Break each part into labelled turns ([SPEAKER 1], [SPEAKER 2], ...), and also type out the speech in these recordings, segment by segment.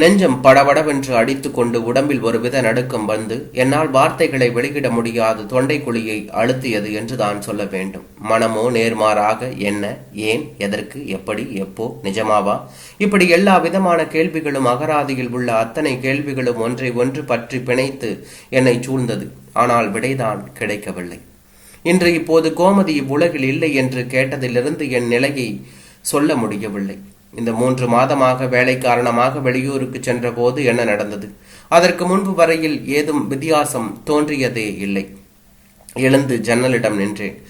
[SPEAKER 1] நெஞ்சம் படபடவென்று அடித்து கொண்டு உடம்பில் ஒருவித நடுக்கம் வந்து என்னால் வார்த்தைகளை வெளியிட முடியாது தொண்டைக்குழியை அழுத்தியது என்று தான் சொல்ல வேண்டும். மனமோ நேர்மாறாக என்ன ஏன் எதற்கு எப்படி எப்போ நிஜமாவா? இப்படி எல்லா விதமான கேள்விகளும் அகராதியில் உள்ள அத்தனை கேள்விகளும் ஒன்றை ஒன்று பற்றி பிணைத்து என்னை சூழ்ந்தது. ஆனால் விடைதான் கிடைக்கவில்லை. இன்று இப்போது கோமதி இவ்வுலகில் இல்லை என்று கேட்டதிலிருந்து என் நிலையை சொல்ல முடியவில்லை. இந்த மூன்று மாதமாக வேலை காரணமாக வெளியூருக்கு சென்றபோது என்ன நடந்தது? அதற்கு முன்பு வரையில் ஏதும் வித்தியாசம் தோன்றியதே இல்லை. எழுந்து ஜன்னலிடம் நின்றேன்.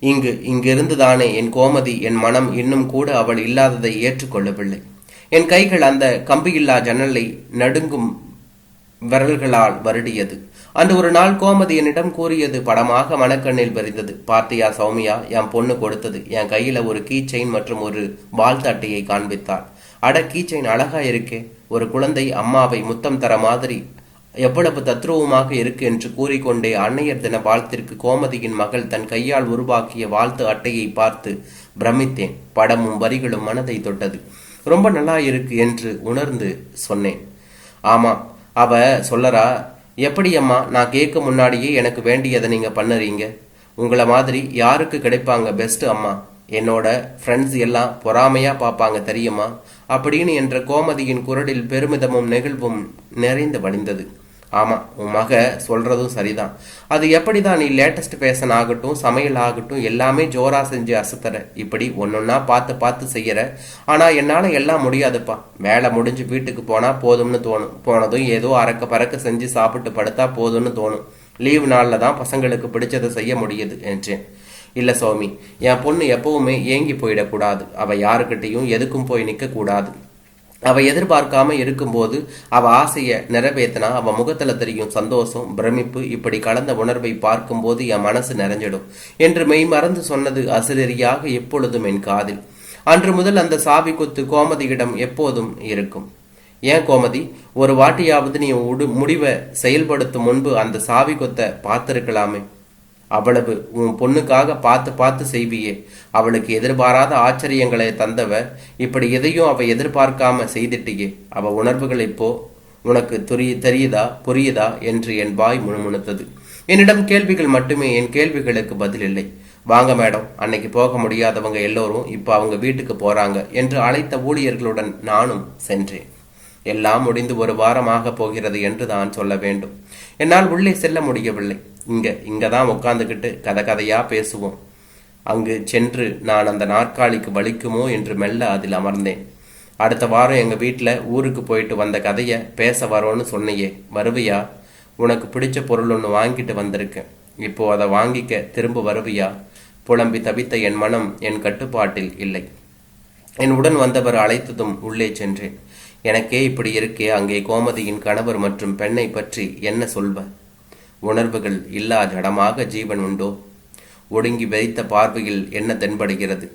[SPEAKER 1] இங்கு இங்கிருந்துதானே என் கோமதி என் மனம் இன்னும் கூட அவள் இல்லாததை ஏற்றுக்கொள்ளவில்லை. என் கைகள் அந்த கம்பியில்லா ஜன்னலை நடுங்கும் விரல்களால் வருடியது. அன்று ஒரு நாள் கோமதி என்னிடம் கூறியது படமாக மனக்கண்ணில் பறிந்தது பார்த்தியா சௌமியா என் பொண்ணு கொடுத்தது. என் கையில ஒரு கீ செயின் மற்றும் ஒரு வாழ்த்து அட்டையை காண்பித்தாள். அட கீ செயின் அழகா இருக்கே. ஒரு குழந்தை அம்மாவை முத்தம் தர மாதிரி எவ்வளவு தத்ரூபமாக இருக்கு என்று கூறிக்கொண்டே அன்னையர் தின வாழ்த்திற்கு கோமதியின் மகள் தன் கையால் உருவாக்கிய வாழ்த்து அட்டையை பார்த்து பிரமித்தேன். படமும் வரிகளும் மனதை தொட்டது. ரொம்ப நல்லா இருக்கு என்று உணர்ந்து சொன்னேன். ஆமா அவ சொல்லறா எப்படி அம்மா நான் கேட்க முன்னாடியே எனக்கு வேண்டியதை நீங்கள் பண்ணுறீங்க? உங்களை மாதிரி யாருக்கு கிடைப்பாங்க பெஸ்ட் அம்மா? என்னோட ஃப்ரெண்ட்ஸ் எல்லாம் பொறாமையாக பார்ப்பாங்க தெரியுமா? அப்படின்னு என்ற கோமதியின் குரலில் பெருமிதமும் நெகிழ்வும் நிறைந்து வழிந்தது. ஆமாம் உன் மக சொல்கிறதும் சரிதான். அது எப்படி தான் நீ லேட்டஸ்ட் ஃபேஷன் ஆகட்டும் சமையல் ஆகட்டும் எல்லாமே ஜோராக செஞ்சு அசத்துற. இப்படி ஒன்றொன்னா பார்த்து பார்த்து செய்கிற ஆனால் என்னால் எல்லாம் முடியாதுப்பா. வேலை முடிஞ்சு வீட்டுக்கு போனால் போதும்னு தோணும். போனதும் ஏதோ அறக்க பறக்க செஞ்சு சாப்பிட்டு படுத்தா போதும்னு தோணும். லீவ் நாளில் தான் பசங்களுக்கு பிடிச்சதை செய்ய முடியுது என்றேன். இல்லை சௌமி என் பொண்ணு எப்பவுமே ஏங்கி போயிடக்கூடாது. அவள் யாருக்கிட்டேயும் எதுக்கும் போய் நிற்கக்கூடாது அவள் எதிர்பார்க்காம இருக்கும்போது அவள் ஆசையை நிறைவேத்தினா அவள் முகத்தில் தெரியும் சந்தோஷம் பிரமிப்பு இப்படி கலந்த உணர்வை பார்க்கும்போது என் மனசு நிறைஞ்சிடும் என்று மெய் மறந்து சொன்னது அசிரியரியாக எப்பொழுதும் என் காதில். அன்று முதல் அந்த சாவி கொத்து கோமதியிடம் எப்போதும் இருக்கும். ஏன் கோமதி? ஒரு வாட்டியாவது நீ உடு முடிவை செயல்படுத்தும் முன்பு அந்த சாவி கொத்தை பார்த்திருக்கலாமே. அவ்வளவு உன் பொண்ணுக்காக பார்த்து பார்த்து செய்வியே. அவளுக்கு எதிர்பாராத ஆச்சரியங்களை தந்தவ இப்படி எதையும் அவ எதிர்பார்க்காம செய்திட்டியே. அவ உணர்வுகள் இப்போ உனக்கு துரி தெரியுதா? புரியுதா? என்று என் வாய் முணுமுணுத்தது. என்னிடம் கேள்விகள் மட்டுமே என் கேள்விகளுக்கு பதில் இல்லை. வாங்க மேடம் அன்னைக்கு போக முடியாதவங்க எல்லோரும் இப்போ அவங்க வீட்டுக்கு போறாங்க என்று அழைத்த ஊழியர்களுடன் நானும் சென்றேன். எல்லாம் முடிந்து ஒரு வாரமாக போகிறது என்று தான் சொல்ல வேண்டும். என்னால் உள்ளே செல்ல முடியவில்லை. இங்க இங்கே தான் உட்காந்துக்கிட்டு கதை கதையா பேசுவோம். அங்கு சென்று நான் அந்த நாற்காலிக்கு வலிக்குமோ என்று மெல்ல அதில் அமர்ந்தேன். அடுத்த வாரம் எங்க வீட்டில் ஊருக்கு போயிட்டு வந்த கதையை பேச வரோன்னு சொன்னையே வருவியா? உனக்கு பிடிச்ச பொருள் ஒன்று வாங்கிட்டு வந்திருக்கேன். இப்போ அதை வாங்கிக்க திரும்ப வருவியா? புலம்பி தவித்த என் மனம் என் கட்டுப்பாட்டில் இல்லை. என் உடன் வந்தவர் அழைத்ததும் உள்ளே சென்றேன். எனக்கே இப்படி இருக்கே அங்கே கோமதியின் கணவர் மற்றும் பெண்ணை பற்றி என்ன சொல்வ? உணர்வுகள் இல்லாத இடமாக ஜீவன் உண்டோ? ஒடுங்கி வைத்த பார்வையில் என்ன தென்படுகிறது?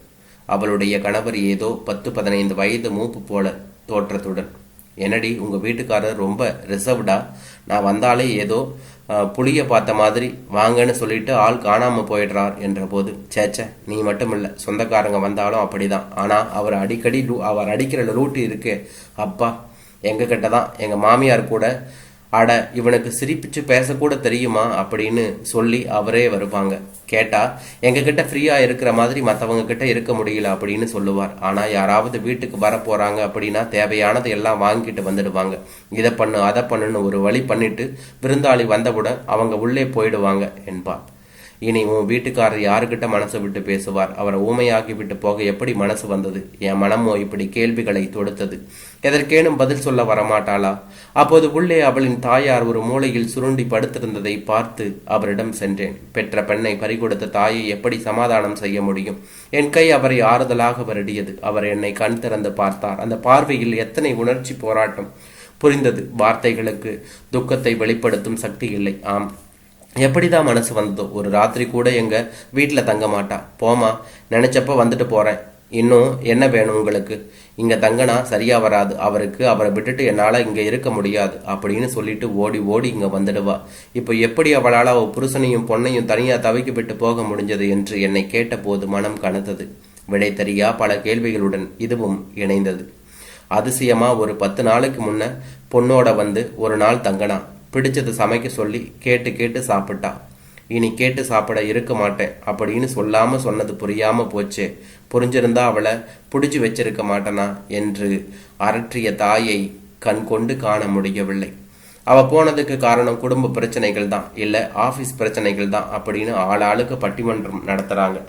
[SPEAKER 1] அவளுடைய கணவர் ஏதோ பத்து பதினைந்து வயது மூப்பு போல தோற்றத்துடன். என்னடி உங்க வீட்டுக்காரர் ரொம்ப ரிசர்வ்டா நான் வந்தாலே ஏதோ புளிய பார்த்த மாதிரி வாங்கன்னு சொல்லிட்டு ஆள் காணாமல் போயிடுறார் என்ற போது சேச்சே நீ மட்டும் இல்ல சொந்தக்காரங்க வந்தாலும் அப்படிதான். ஆனா அவர் அடிக்கடி அவர் அடிக்கிற லூட்டு இருக்கு. அப்பா எங்ககிட்ட தான் எங்க மாமியார் கூட அட இவனுக்கு சிரிப்பிச்சு பேசக்கூட தெரியுமா? அப்படின்னு சொல்லி அவரே வருவாங்க. கேட்டா எங்க கிட்ட ஃப்ரீயா இருக்கிற மாதிரி மற்றவங்க கிட்ட இருக்க முடியல அப்படின்னு சொல்லுவார். ஆனா யாராவது வீட்டுக்கு வர அப்படின்னா தேவையானதை எல்லாம் வாங்கிட்டு வந்துடுவாங்க. இதை பண்ணு அதை பண்ணுன்னு ஒரு வழி பண்ணிட்டு விருந்தாளி வந்தவுடன் அவங்க உள்ளே போயிடுவாங்க என்பார். இனி உன் வீட்டுக்காரர் யாருக்கிட்ட மனசு விட்டு பேசுவார்? அவரை ஊமையாக்கி விட்டு போக எப்படி மனசு வந்தது? என் மனமோ இப்படி கேள்விகளை தொடுத்தது. எதற்கேனும் பதில் சொல்ல வரமாட்டாளா? அப்போது உள்ளே அவளின் தாயார் ஒரு மூலையில் சுருண்டி படுத்திருந்ததை பார்த்து அவரிடம் சென்றேன். பெற்ற பெண்ணை பறிகொடுத்த தாயை எப்படி சமாதானம் செய்ய முடியும்? என் கை அவரை ஆறுதலாக வருடியது. அவர் என்னை கண் திறந்து பார்த்தார். அந்த பார்வையில் எத்தனை உணர்ச்சி போராட்டம் புரிந்தது. வார்த்தைகளுக்கு துக்கத்தை வெளிப்படுத்தும் சக்தி இல்லை. ஆம். எப்படி தான் மனசு வந்ததோ ஒரு ராத்திரி கூட எங்கள் வீட்டில் தங்க மாட்டா போமா நினச்சப்போ வந்துட்டு போகிறேன் இன்னும் என்ன வேணும் உங்களுக்கு? இங்கே தங்கனா சரியாக வராது. அவருக்கு அவரை விட்டுட்டு என்னால் இங்கே இருக்க முடியாது அப்படின்னு சொல்லிட்டு ஓடி ஓடி இங்கே வந்துடுவா. இப்போ எப்படி அவளால் அவள் புருஷனையும் பொண்ணையும் தனியாக தவிக்க விட்டு போக முடிஞ்சது என்று என்னை கேட்டபோது மனம் கனத்தது விடை தெரியா பல கேள்விகளுடன் இதுவும் இணைந்தது. அதிசயமாக ஒரு பத்து நாளைக்கு முன்ன பொண்ணோட வந்து ஒரு நாள் தங்கனா. பிடிச்சது சமைக்க சொல்லி கேட்டு கேட்டு சாப்பிட்டான் இனி கேட்டு சாப்பிட இருக்க மாட்டேன் அப்படின்னு சொல்லாம சொன்னது புரியாம போச்சு. புரிஞ்சிருந்தா அவளை பிடிச்சு வச்சிருக்க மாட்டேனா என்று அரற்றிய தாயை கண் கொண்டு காண முடியவில்லை. அவ போனதுக்கு காரணம் குடும்ப பிரச்சனைகள் தான் இல்லை ஆஃபீஸ் பிரச்சனைகள் தான் அப்படின்னு ஆளாளுக்கு பட்டிமன்றம் நடத்துறாங்க.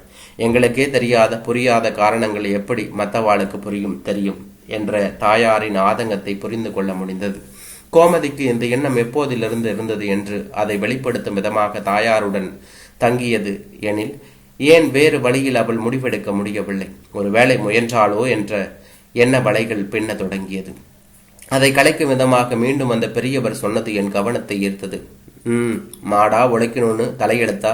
[SPEAKER 1] எங்களுக்கே தெரியாத புரியாத காரணங்கள் எப்படி மற்றவாளுக்கு புரியும் தெரியும் என்ற தாயாரின் ஆதங்கத்தை புரிந்து கொள்ள முடிந்தது. கோமதிக்கு இந்த எண்ணம் எப்போதிலிருந்து இருந்தது என்று அதை வெளிப்படுத்தும் விதமாக தாயாருடன் தங்கியது எனில் ஏன் வேறு வழியில் அவள் முடிவெடுக்க முடியவில்லை? ஒருவேளை முயன்றாளோ என்ற எண்ண வலைகள் பின்ன தொடங்கியது. அதை கலைக்கும் விதமாக மீண்டும் அந்த பெரியவர் சொன்னது என் கவனத்தை ஈர்த்தது. ம் மாடா உழைக்கணும்னு தலையெடுத்தா?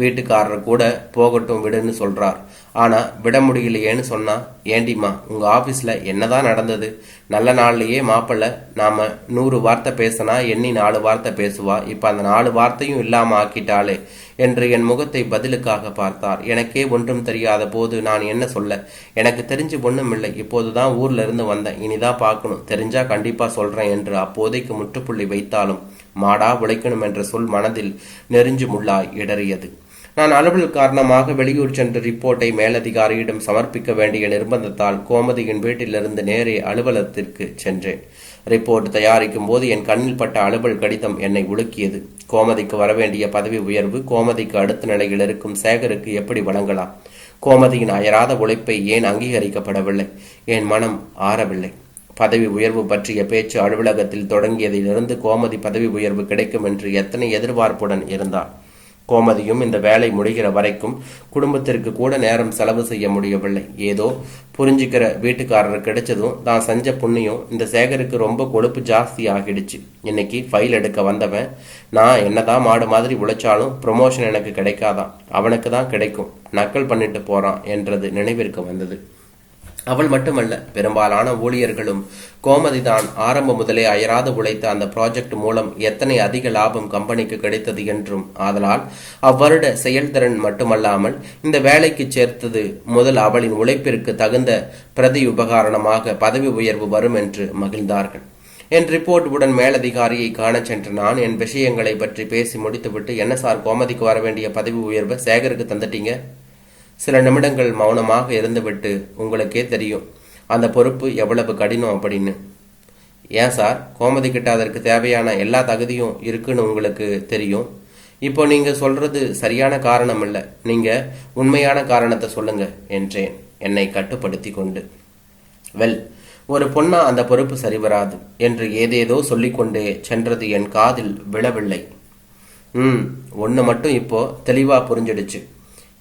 [SPEAKER 1] வீட்டுக்காரர் கூட போகட்டும் விடுன்னு சொல்றார். ஆனால் விட முடியலையேன்னு சொன்னால் ஏண்டிம்மா உங்கள் ஆஃபீஸில் என்னதான் நடந்தது? நல்ல நாள்லையே மாப்பிள்ளை நாம் நூறு வார்த்தை பேசினா எண்ணி நாலு வார்த்தை பேசுவா? இப்போ அந்த நாலு வார்த்தையும் இல்லாமல் ஆக்கிட்டாளே என்று என் முகத்தை பதிலுக்காக பார்த்தார். எனக்கே ஒன்றும் தெரியாத போது நான் என்ன சொல்ல? எனக்கு தெரிஞ்சு ஒன்றும் இல்லை இப்போது தான் ஊரில் இருந்து வந்தேன். இனிதான் பார்க்கணும். தெரிஞ்சா கண்டிப்பாக சொல்கிறேன் என்று அப்போதைக்கு முற்றுப்புள்ளி வைத்தாலும் மாடா உழைக்கணும் என்ற சொல் மனதில் நெறிஞ்சு முள்ளாய் இடறியது. நான் அலுவல் காரணமாக வெளியூர் சென்ற ரிப்போர்ட்டை மேலதிகாரியிடம் சமர்ப்பிக்க வேண்டிய நிர்பந்தத்தால் கோமதியின் வீட்டிலிருந்து நேரே அலுவலகத்திற்கு சென்றேன். ரிப்போர்ட் தயாரிக்கும் போது என் கண்ணில் பட்ட அலுவல் கடிதம் என்னை உலுக்கியது. கோமதிக்கு வரவேண்டிய பதவி உயர்வு கோமதிக்கு அடுத்த நிலையில் இருக்கும் சேகருக்கு எப்படி வழங்கலாம்? கோமதியின் அயராத உழைப்பை ஏன் அங்கீகரிக்கப்படவில்லை? என் மனம் ஆறவில்லை. பதவி உயர்வு பற்றிய பேச்சு அலுவலகத்தில் தொடங்கியதிலிருந்து கோமதி பதவி உயர்வு கிடைக்கும் என்று எத்தனை எதிர்பார்ப்புடன் இருந்தார் கோமதியும் இந்த வேலை முடிகிற வரைக்கும் குடும்பத்திற்கு கூட நேரம் செலவு செய்ய முடியவில்லை. ஏதோ புரிஞ்சுக்கிற வீட்டுக்காரர் கிடைச்சதும் தான் செஞ்ச புண்ணியம் இந்த சேகருக்கு ரொம்ப கொழுப்பு ஜாஸ்தி ஆகிடுச்சு. இன்னைக்கு ஃபைல் எடுக்க வந்தவன் நான் என்னதான் மாடு மாதிரி உழைச்சாலும் ப்ரொமோஷன் எனக்கு கிடைக்காதான். அவனுக்கு தான் கிடைக்கும். நக்கல் பண்ணிட்டு போறான் என்றது நினைவிற்கு வந்தது. அவள் மட்டுமல்ல பெரும்பாலான ஊழியர்களும் கோமதி தான் ஆரம்ப முதலே அயராது உழைத்த அந்த ப்ராஜெக்ட் மூலம் எத்தனை அதிக லாபம் கம்பெனிக்கு கிடைத்தது என்றும் ஆதலால் அவ்வருட செயல்திறன் மட்டுமல்லாமல் இந்த வேலைக்கு சேர்த்தது முதல் அவளின் உழைப்பிற்கு தகுந்த பிரதி உபகாரணமாக பதவி உயர்வு வரும் என்று மகிழ்ந்தார்கள். என் ரிப்போர்ட் உடன் மேலதிகாரியை காணச் சென்ற நான் என் விஷயங்களை பற்றி பேசி முடித்துவிட்டு என்ன சார் கோமதிக்கு வர வேண்டிய பதவி உயர்வை சேகருக்கு தந்துட்டீங்க? சில நிமிடங்கள் மௌனமாக இருந்துவிட்டு உங்களுக்கே தெரியும் அந்த பொறுப்பு எவ்வளவு கடினம் அப்படின்னு. ஏன் சார்? கோமதி கிட்ட அதற்கு தேவையான எல்லா தகுதியும் இருக்குன்னு உங்களுக்கு தெரியும்? இப்போ நீங்க சொல்றது சரியான காரணம் இல்லை. நீங்க உண்மையான காரணத்தை சொல்லுங்க என்றேன். என்னை கட்டுப்படுத்தி கொண்டு. வெல் ஒரு பொண்ணா அந்த பொறுப்பு சரிவராது என்று ஏதேதோ சொல்லிக்கொண்டே சென்றது என் காதில் விழவில்லை. ம் ஒன்று மட்டும் இப்போ தெளிவாக புரிஞ்சிடுச்சு.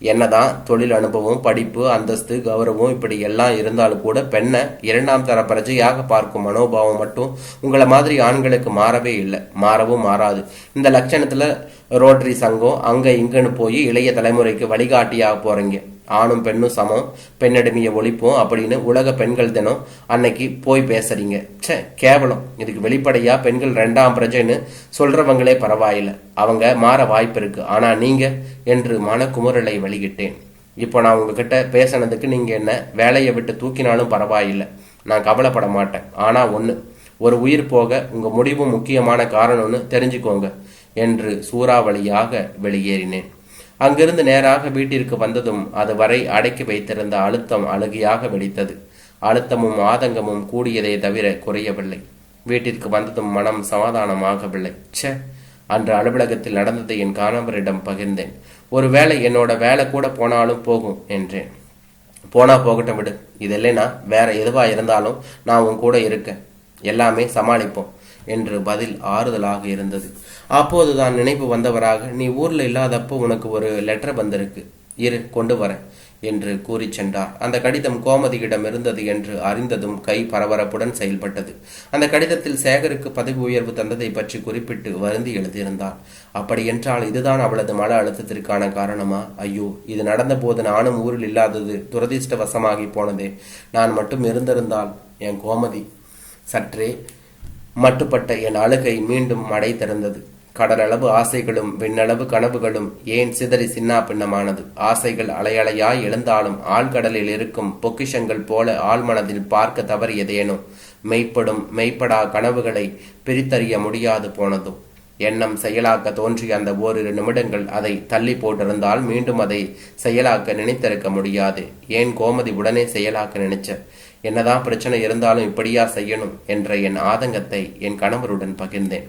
[SPEAKER 1] என்னதான் தொழில் அனுபவம் படிப்பு அந்தஸ்து கௌரவம் இப்படி எல்லாம் இருந்தாலும் கூட பெண்ணை இரண்டாம் தர பிரஜையாக பார்க்கும் மனோபாவம் மட்டும் உங்களை மாதிரி ஆண்களுக்கு மாறவே இல்லை. மாறவும் மாறாது. இந்த லட்சணத்தில் ரோட்டரி சங்கம் அங்கே இங்கேன்னு போய் இளைய தலைமுறைக்கு வழிகாட்டியாக போகிறீங்க ஆணும் பெண்ணும் சமம். பெண்ணடிமையை ஒழிப்போம் அப்படின்னு உலக பெண்கள் தினம் அன்னைக்கு போய் பேசுறீங்க. ச்சே கேவலம். இதுக்கு வெளிப்படையா பெண்கள் ரெண்டாம் பிரஜைன்னு சொல்றவங்களே பரவாயில்லை. அவங்க மாற வாய்ப்பு இருக்கு. ஆனா நீங்க என்று மனக்குமுறலை வெளியிட்டேன். இப்போ நான் உங்ககிட்ட பேசினதுக்கு நீங்க என்ன வேலையை விட்டு தூக்கினாலும் பரவாயில்லை. நான் கவலைப்பட மாட்டேன். ஆனா ஒண்ணு ஒரு உயிர் போக உங்க முடிவும் முக்கியமான காரணம்னு தெரிஞ்சுக்கோங்க என்று சூறாவளியாக வெளியேறினேன். அங்கிருந்து நேராக வீட்டிற்கு வந்ததும் அதுவரை அடக்கி வைத்திருந்த அழுத்தம் அழுகியாக வெடித்தது அழுத்தமும் ஆதங்கமும் கூடியதே தவிர குறையவில்லை. வீட்டிற்கு வந்ததும் மனம் சமாதானமாகவில்லை. ச்சே! அன்று அலுவலகத்தில் நடந்ததை என் கணவரிடம் பகிர்ந்தேன். ஒருவேளை என்னோட வேலை கூட போனாலும் போகும் என்றேன். போனா போகட்டும் விடு. இது இல்லைனா வேற எதுவா இருந்தாலும் நான் உன் கூட இருக்கேன். எல்லாமே சமாளிப்போம். என்று பதில் ஆறுதலாக இருந்தது. அப்போது தான் நினைவு வந்தவராக நீ ஊர்ல இல்லாதப்போ உனக்கு ஒரு லெட்டர் வந்திருக்கு. இரு கொண்டு வரேன் என்று கூறி சென்றார். அந்த கடிதம் கோமதியிடம் இருந்தது என்று அறிந்ததும் கை பரபரப்புடன் செயல்பட்டது. அந்த கடிதத்தில் சேகருக்கு பதவி உயர்வு தந்ததை பற்றி குறிப்பிட்டு வருந்தி எழுதியிருந்தார். அப்படி என்றால் இதுதான் அவளது மன அழுத்தத்திற்கான காரணமா? ஐயோ இது நடந்த போது நானும் ஊரில் இல்லாதது துரதிர்ஷ்டவசமாகி போனதே. நான் மட்டும் இருந்திருந்தால் என் கோமதி சற்றே மட்டுப்பட்ட என் அழுகை மீண்டும் மடை திறந்தது. கடலளவு ஆசைகளும் விண்ணளவு கனவுகளும் ஏன் சிதறி சின்னா பின்னமானது? ஆசைகள் அலையலையாய் எழுந்தாலும் ஆழ்கடலில் இருக்கும் பொக்கிஷங்கள் போல ஆழ்மனதில் பார்க்க தவறியதேனோ? மெய்ப்படும் மெய்ப்படா கனவுகளை பிரித்தறிய முடியாது போனதோ? எண்ணம் செயலாக்க தோன்றிய அந்த ஓரிரு நிமிடங்கள் அதை தள்ளி போட்டிருந்தால் மீண்டும் அதை செயலாக்க நினைத்திருக்க முடியாது. ஏன் கோமதி உடனே செயலாக்க நினைச்ச? என்னதான் பிரச்சனை இருந்தாலும் இப்படியா செய்யணும் என்ற என் ஆதங்கத்தை என் கணவருடன் பகிர்ந்தேன்.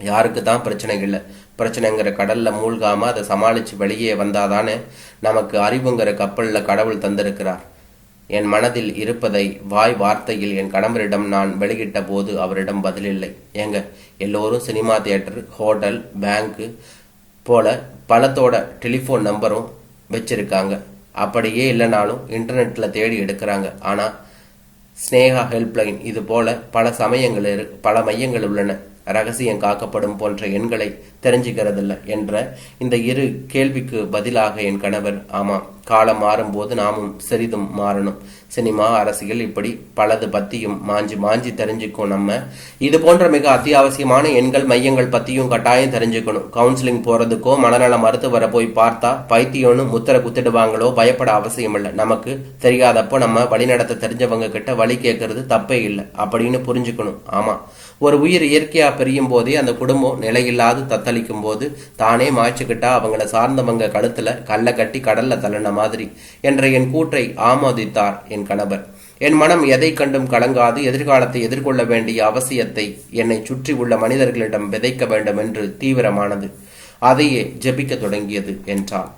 [SPEAKER 1] யாருக்கு தான் பிரச்சனை இல்லை. பிரச்சனைங்கிற கடல்ல மூழ்காம அதை சமாளிச்சு வெளியே வந்தாதானே நமக்கு அறிவுங்கிற கப்பலில் கடவுள் தந்திருக்கிறார். என் மனதில் இருப்பதை வாய் வார்த்தையில் என் கணவரிடம் நான் வெளியிட்ட போது அவரிடம் பதிலில்லை. ஏங்க எல்லோரும் சினிமா தியேட்டர் ஹோட்டல் பேங்க்கு போல பலத்தோட டெலிஃபோன் நம்பரும் வச்சிருக்காங்க. அப்படியே இல்லைனாலும் இன்டர்நெட்டில் தேடி எடுக்கிறாங்க. ஆனால் ஸ்னேகா ஹெல்ப்லைன் இது போல பல சமயங்கள் இரு பல மையங்கள் உள்ளன. ரகசியம் காக்கப்படும் போன்ற எண்களை தெரிஞ்சுக்கிறதில்ல என்ற இந்த இரு கேள்விக்கு பதிலாக என் கணவர் ஆமாம் காலம் மாறும்போது நாமும் சிறிதும் மாறணும். சினிமா அரசியல் இப்படி பலது பத்தியும் மாஞ்சி மாஞ்சி தெரிஞ்சுக்கும் நம்ம. இது போன்ற மிக அத்தியாவசியமான எண்கள் மையங்கள் பத்தியும் கட்டாயம் தெரிஞ்சுக்கணும். கவுன்சிலிங் போறதுக்கோ மனநல மருத்துவரை போய் பார்த்தா பைத்தியம்னு முத்திர குத்திடுவாங்களோ பயப்பட அவசியம் இல்லை நமக்கு தெரியாதப்போ நம்ம வழிநடத்த தெரிஞ்சவங்க கிட்ட வழி கேட்கறது தப்பே இல்லை. அப்படின்னு புரிஞ்சுக்கணும். ஆமா ஒரு உயிர் இயற்கையாக பிரியும் போதே அந்த குடும்பம் நிலையில்லாது தத்தளிக்கும் போது தானே மாய்ச்சிக்கிட்டா அவங்கள சார்ந்தவங்க கழுத்தில் கல்லை கட்டி கடல்ல தள்ளின மாதிரி என்ற என் கூற்றை ஆமோதித்தார் என் கணவர். என் மனம் எதை கண்டும் கலங்காது எதிர்காலத்தை எதிர்கொள்ள வேண்டிய அவசியத்தை என்னை சுற்றி உள்ள மனிதர்களிடம் விதைக்க வேண்டும் என்று தீவிரமானது. அதையே ஜெபிக்க தொடங்கியது என்றான்.